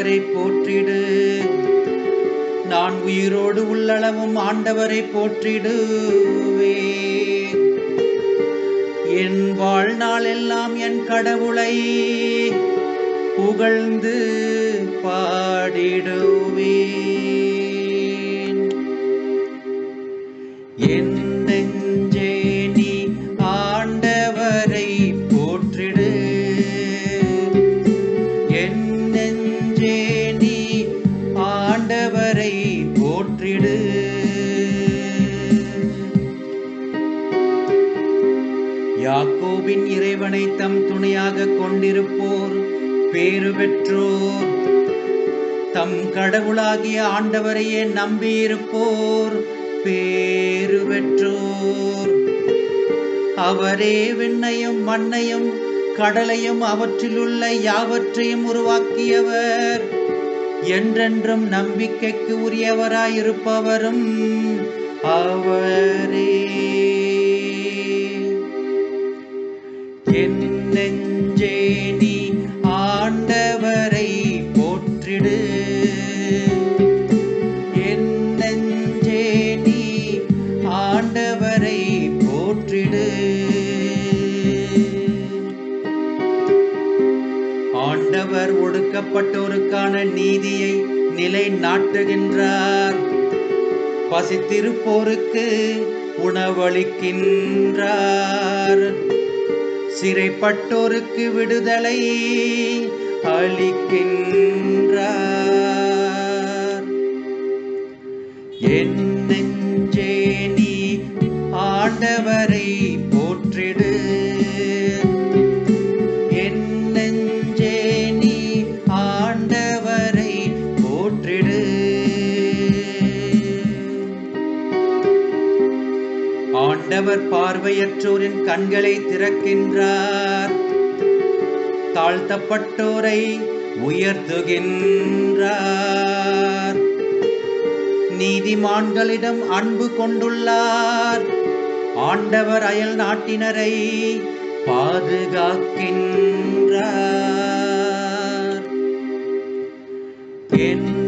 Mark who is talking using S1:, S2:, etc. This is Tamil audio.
S1: ஆண்டவரை போற்றிடு. நான் உயிரோடு உள்ளளவும் ஆண்டவரை போற்றிடுவே. என் வாழ்நாளெல்லாம் என் கடவுளை புகழ்ந்து பாடிடுவே. யாக்கோபின் இறைவனை தம் துணையாக கொண்டிருப்போர் பேறு பெற்றோர். தம் கடவுளாகிய ஆண்டவரையே நம்பியிருப்போர் பேறு பெற்றோர். அவரே விண்ணையும் மண்ணையும் கடலையும் அவற்றிலுள்ள யாவற்றையும் உருவாக்கியவர். என்றென்றும் நம்பிக்கைக்கு உரியவராயிருப்பவரும் அவரே. விடு. ஆண்டவர் ஒடுக்கப்பட்டோருக்கான நீதியை நிலை நாட்டுகின்றார் பசித்திருப்போருக்கு உணவளிக்கின்றார். சிறைப்பட்டோருக்கு விடுதலை அளிக்கின்றார். என் நெஞ்சே கணவர் பார்வையற்றோரின் கண்களை திறக்கின்றார். தாழ்த்தப்பட்டோரை உயர்த்துகின்றார். நீதிமான்களிடம் அன்பு கொண்டுள்ளார். ஆண்டவர் அயல் நாட்டினரை பாதுகாக்கின்றார். என்